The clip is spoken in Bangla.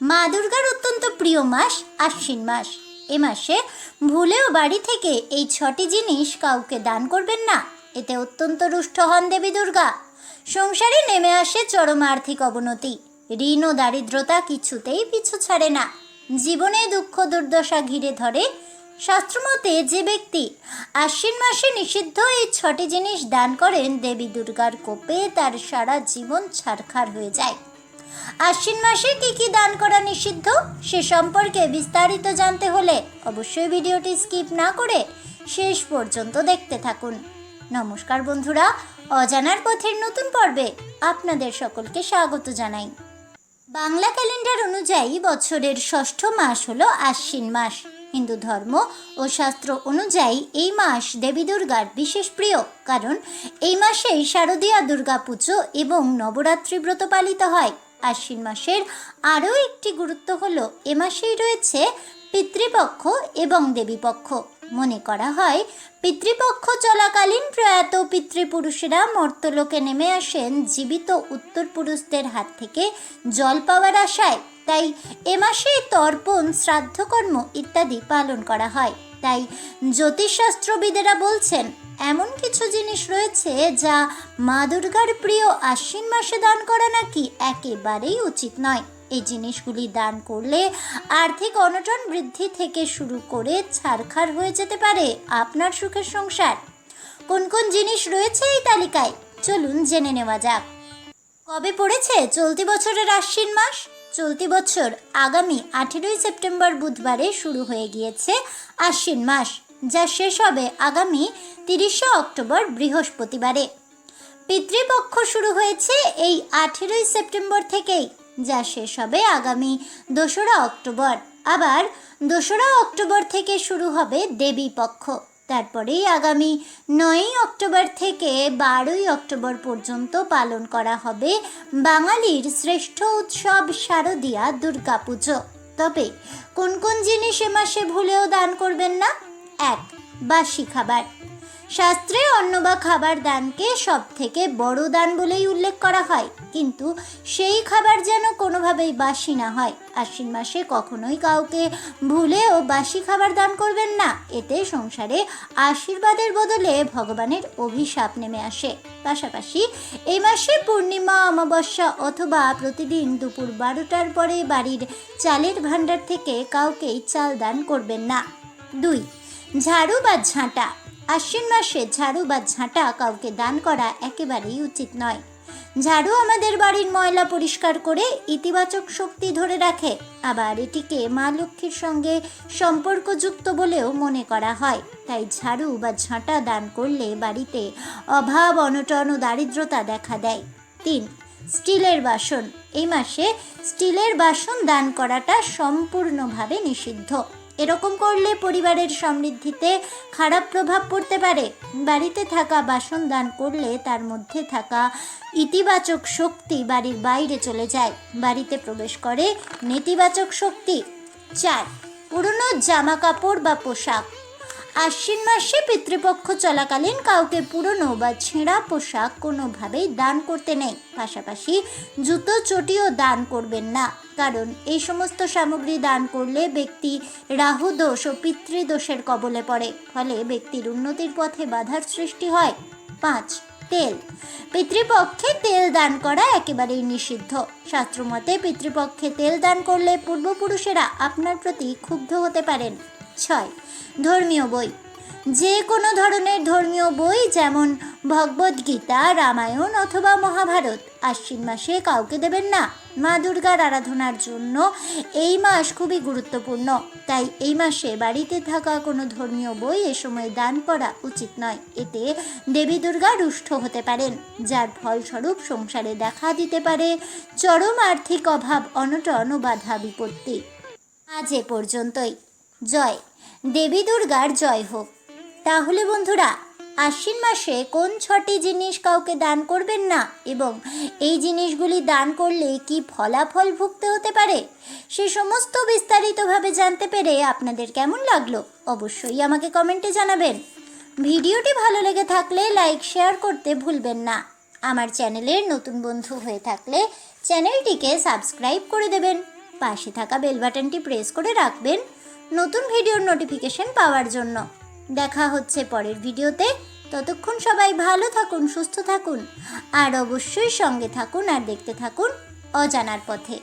মা দুর্গার অত্যন্ত প্রিয় মাস, আশ্বিন মাস। এ মাসে ভুলেও বাড়ি থেকে এই ছটি জিনিস কাউকে দান করবেন না। এতে অত্যন্ত রুষ্ট হন দেবী দুর্গা। সংসারে নেমে আসে চরম আর্থিক অবনতি। ঋণ ও দারিদ্রতা কিছুতেই পিছু ছাড়ে না। জীবনে দুঃখ দুর্দশা ঘিরে ধরে। শাস্ত্রমতে যে ব্যক্তি আশ্বিন মাসে নিষিদ্ধ এই ছটি জিনিস দান করেন, দেবী দুর্গার কোপে তার সারা জীবন ছারখার হয়ে যায়। আশ্বিন মাসে কি কি দান করা নিষিদ্ধ, সে সম্পর্কে বিস্তারিত জানতে হলে অবশ্যই ভিডিওটি স্কিপ না করে শেষ পর্যন্ত দেখতে থাকুন। নমস্কার বন্ধুরা, অজানার পথের নতুন পর্বে আপনাদের সকলকে স্বাগত জানাই। বাংলা ক্যালেন্ডার অনুযায়ী বছরের ষষ্ঠ মাস হলো আশ্বিন মাস। হিন্দু ধর্ম ও শাস্ত্র অনুযায়ী এই মাস দেবী দুর্গার বিশেষ প্রিয়, কারণ এই মাসেই শারদীয়া দুর্গা পুজো এবং নবরাত্রি ব্রত পালিত হয়। আশ্বিন মাসের আরও একটি গুরুত্ব হলো, এ মাসেই রয়েছে পিতৃপক্ষ এবং দেবীপক্ষ। মনে করা হয়, পিতৃপক্ষ চলাকালীন প্রয়াত পিতৃপুরুষেরা মর্তলোকে নেমে আসেন জীবিত উত্তরপুরুষদের হাত থেকে জল পাওয়ার আশায়। তাই এ মাসে তর্পণ, শ্রাদ্ধকর্ম ইত্যাদি পালন করা হয়। তাই জ্যোতিষশাস্ত্রবিদেরা বলছেন, এমন কিছু জিনিস রয়েছে যা মা দুর্গার প্রিয় আশ্বিন মাসে দান করা নাকি একেবারেই উচিত নয়। এই জিনিসগুলি দান করলে আর্থিক অনটন বৃদ্ধি থেকে শুরু করে ছারখার হয়ে যেতে পারে আপনার সুখের সংসার। কোন কোন জিনিস রয়েছে এই তালিকায়? চলুন জেনে নেওয়া যাক। কবে পড়েছে চলতি বছরের আশ্বিন মাস? চলতি বছর আগামী আঠেরোই সেপ্টেম্বর বুধবারে শুরু হয়ে গিয়েছে আশ্বিন মাস, যা শেষ হবে আগামী তিরিশে অক্টোবর বৃহস্পতিবারে। পিতৃপক্ষ শুরু হয়েছে এই আঠেরোই সেপ্টেম্বর থেকেই, যা শেষ হবে আগামী দোসরা অক্টোবর। আবার দোসরা অক্টোবর থেকে শুরু হবে দেবী পক্ষ তারপরেই আগামী নয়ই অক্টোবর থেকে বারোই অক্টোবর পর্যন্ত পালন করা হবে বাঙালির শ্রেষ্ঠ উৎসব শারদীয়া দুর্গাপুজো। তবে কোন কোন জিনিস এ মাসে ভুলেও দান করবেন না? এক, বাসি খাবার। শাস্ত্রে অন্ন বা খাবার দানকে সব থেকে বড় দান বলেই উল্লেখ করা হয়। কিন্তু সেই খাবার যেন কোনোভাবেই বাসি না হয়। আশ্বিন মাসে কখনোই কাউকে ভুলেও বাসি খাবার দান করবেন না। এতে সংসারে আশীর্বাদের বদলে ভগবানের অভিশাপ নেমে আসে। পাশাপাশি এই মাসে পূর্ণিমা, অমাবস্যা অথবা প্রতিদিন দুপুর বারোটার পরে বাড়ির চালের ভাণ্ডার থেকে কাউকেই চাল দান করবেন না। দুই, ঝাড়ু বা ঝাঁটা। আশ্বিন মাসে ঝাড়ু বা ঝাঁটা কাউকে দান করা একেবারেই উচিত নয়। ঝাড়ু আমাদের বাড়ির ময়লা পরিষ্কার করে ইতিবাচক শক্তি ধরে রাখে, আবার এটিকে মা লক্ষ্মীর সঙ্গে সম্পর্কযুক্ত বলেও মনে করা হয়। তাই ঝাড়ু বা ঝাঁটা দান করলে বাড়িতে অভাব, অনটন ও দারিদ্রতা দেখা দেয়। তিন, স্টিলের বাসন। এই মাসে স্টিলের বাসন দান করাটা সম্পূর্ণভাবে নিষিদ্ধ। এরকম করলে পরিবারের সমৃদ্ধিতে খারাপ প্রভাব পড়তে পারে। বাড়িতে থাকা বাসন দান করলে তার মধ্যে থাকা ইতিবাচক শক্তি বাড়ির বাইরে চলে যায়। বাড়িতে প্রবেশ করে নেতিবাচক শক্তি। চার, পুরনো জামা কাপড় বা পোশাক। আশ্বিন মাসে পিতৃপক্ষ চলাকালীন কাউকে পুরনো বা ছেঁড়া পোশাক কোনোভাবেই দান করতে নেই। পাশাপাশি জুতো চটিও দান করবেন না। কারণ এই সমস্ত সামগ্রী দান করলে ব্যক্তি রাহু দোষ ও পিতৃদোষের কবলে পড়ে, ফলে ব্যক্তির উন্নতির পথে বাধার সৃষ্টি হয়। পাঁচ, তেল। পিতৃপক্ষে তেল দান করা একেবারেই নিষিদ্ধ। শাস্ত্রমতে পিতৃপক্ষে তেল দান করলে পূর্বপুরুষেরা আপনার প্রতি ক্ষুব্ধ হতে পারেন। ছয়, ধর্মীয় বই। যে কোনো ধরনের ধর্মীয় বই যেমন ভগবদ্গীতা, রামায়ণ অথবা মহাভারত, আশ্বিন মাসে কাউকে দেবেন না। মা দুর্গার আরাধনার জন্য এই মাস খুবই গুরুত্বপূর্ণ। তাই এই মাসে বাড়িতে থাকা কোনো ধর্মীয় বই এ সময় দান করা উচিত নয়। এতে দেবী দুর্গা রুষ্ট হতে পারেন, যার ফলস্বরূপ সংসারে দেখা দিতে পারে চরম আর্থিক অভাব, অনটন ও বাধা বিপত্তি। আজ এ পর্যন্তই। জয়। দেবী দুর্গার জয় হোক। তাহলে বন্ধুরা আশ্বিন মাসে কোন ছটি জিনিস কাউকে দান করবেন না? এবং এই জিনিসগুলি দান করলে কি ফলাফল ভুগতে হতে পারে? সে সমস্ত বিস্তারিতভাবে জানতে পেরে আপনাদের কেমন লাগল অবশ্যই আমাকে কমেন্টে জানাবেন। ভিডিওটি ভালো লেগে থাকলে লাইক, শেয়ার করতে ভুলবেন না। আমার চ্যানেলের নতুন বন্ধু হয়ে থাকলে চ্যানেলটিকে সাবস্ক্রাইব করে দেবেন। পাশে থাকা বেল বাটনটি প্রেস করে রাখবেন নতুন ভিডিওর নোটিফিকেশন পাওয়ার জন্য। দেখা হচ্ছে পরের ভিডিওতে। ততক্ষণ সবাই ভালো থাকুন, সুস্থ থাকুন। আর অবশ্যই সঙ্গে থাকুন আর দেখতে থাকুন অজানার পথে।